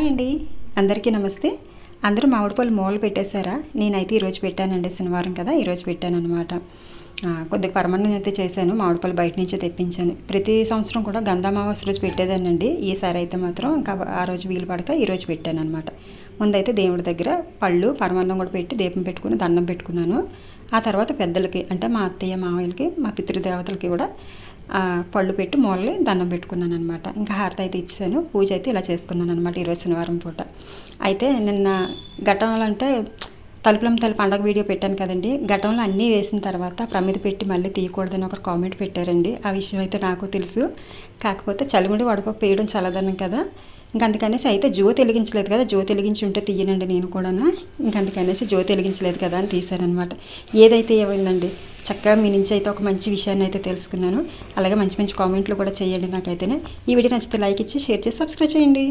Hi అండి. అందరికీ నమస్తే. అందరూ మామిడి పళ్ళు పెట్టేశారా? నేనైతే ఈరోజు పెట్టానండి శనివారం కదా ఈరోజు పెట్టాను అనమాట కొద్దిగా పరమాన్నం అయితే చేశాను మామిడి పళ్ళు బయట నుంచే తెప్పించాను. ప్రతి సంవత్సరం కూడా గంధామావాస రోజు పెట్టేదానండి ఈసారి అయితే మాత్రం ఇంకా ఆ రోజు వీలు పడక ఈరోజు పెట్టాను అనమాట ముందైతే దేవుడి దగ్గర పళ్ళు పరమాన్నం కూడా పెట్టి దీపం పెట్టుకుని దండం పెట్టుకున్నాను. ఆ తర్వాత పెద్దలకి అంటే మా అత్తయ్య మావయ్యలకి మా పితృదేవతలకి కూడా పళ్ళు పెట్టి మూలని దండం పెట్టుకున్నాను అనమాట ఇంకా హారతి అయితే ఇచ్చాను పూజ అయితే ఇలా చేసుకున్నాను అనమాట ఈరోజు శనివారం పూట. అయితే నిన్న ఘటనలు అంటే తలుపులం తల పండగ వీడియో పెట్టాను కదండి. ఘటనలు అన్నీ వేసిన తర్వాత ప్రమిద పెట్టి మళ్ళీ తీయకూడదని ఒకరు కామెంట్ పెట్టారండి. ఆ విషయం అయితే నాకు తెలుసు. కాకపోతే చలిముడి వడపప్పు వేయడం చల్లదనం కదా. ఇంక అందుకనేసి అయితే జ్యోతి వెలిగించలేదు కదా. జ్యోతి వెలిగించి ఉంటే తీయనండి నేను కూడా ఇంక అందుకనేసి జ్యోతి వెలిగించలేదు కదా అని తీశానమాట ఏదైతే ఏమైందండి? చక్కగా మీ నుంచి అయితే ఒక మంచి విషయాన్ని అయితే తెలుసుకున్నాను. అలాగే మంచి మంచి కామెంట్లు కూడా చేయండి నాకైతేనే. ఈ వీడియో నచ్చితే లైక్ ఇచ్చి షేర్ చేసి సబ్స్క్రైబ్ చేయండి.